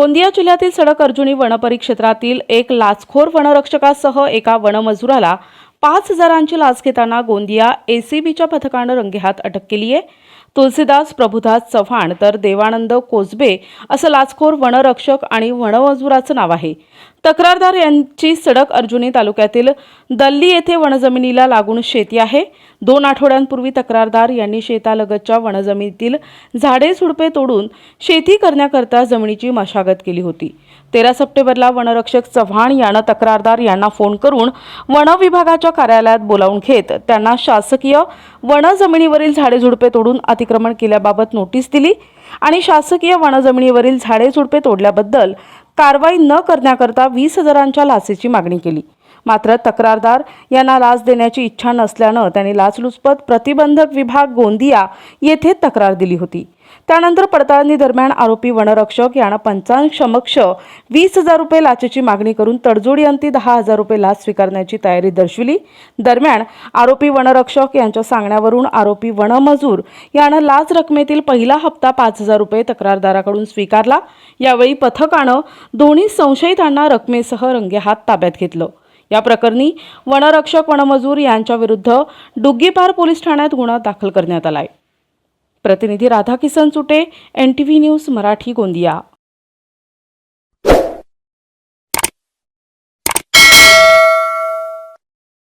गोंदिया जिल्ह्यातील सडक अर्जुनी वनपरिक्षेत्रातील एक लाचखोर वनरक्षकासह एका वनमजुराला पाच हजारांची लाच घेताना गोंदिया एसीबीच्या पथकानं रंगेहात अटक केली आहे तुलसीदास प्रभुदास चव्हाण तर देवानंद कोसबे असं लाचखोर वनरक्षक आणि वनमजुराचं नाव आहे. तक्रारदार यांची सडक अर्जुनी तालुक्यातील दल्ली येथे वनजमिनीला लागून शेती आहे. दोन आठवड्यांपूर्वी तक्रारदार यांनी शेतालगतच्या वनजमिनीतील झाडे झुडपे तोडून शेती करण्याकरता जमिनीची मशागत केली होती. तेरा सप्टेंबरला वनरक्षक चव्हाण यानं तक्रारदार यांना फोन करून वन विभागाच्या कार्यालयात बोलावून घेत त्यांना शासकीय वनजमिनीवरील झाडे झुडपे तोडून अतिक्रमण केल्याबाबत नोटीस दिली आणि शासकीय वनजमिनीवरील झाडे झुडपे तोडल्याबद्दल कारवाई न करण्याकरता वीस हजारांच्या लाचेची मागणी केली. मात्र तक्रारदार यांना लाच देण्याची इच्छा नसल्यानं त्यांनी लाचलुचपत प्रतिबंधक विभाग गोंदिया येथे तक्रार दिली होती. त्यानंतर पडताळणी दरम्यान आरोपी वनरक्षक यानं पंचांसमक्ष वीस हजार रुपये लाचेची मागणी करून तडजोडी अंती दहा हजार रुपये लाच स्वीकारण्याची तयारी दर्शविली. दरम्यान आरोपी वनरक्षक यांच्या सांगण्यावरून आरोपी वनमजूर यानं लाच रकमेतील पहिला हप्ता पाच हजार रुपये तक्रारदाराकडून स्वीकारला. यावेळी पथकानं दोन्ही संशयितांना रकमेसह रंगेहात ताब्यात घेतलं. या प्रकरणी वनरक्षक वनमजूर यांच्याविरुद्ध डुग्गीपार पोलीस ठाण्यात गुन्हा दाखल करण्यात आलाय. प्रतिनिधी Radhakisan Chute N T V news Marathi Gondia.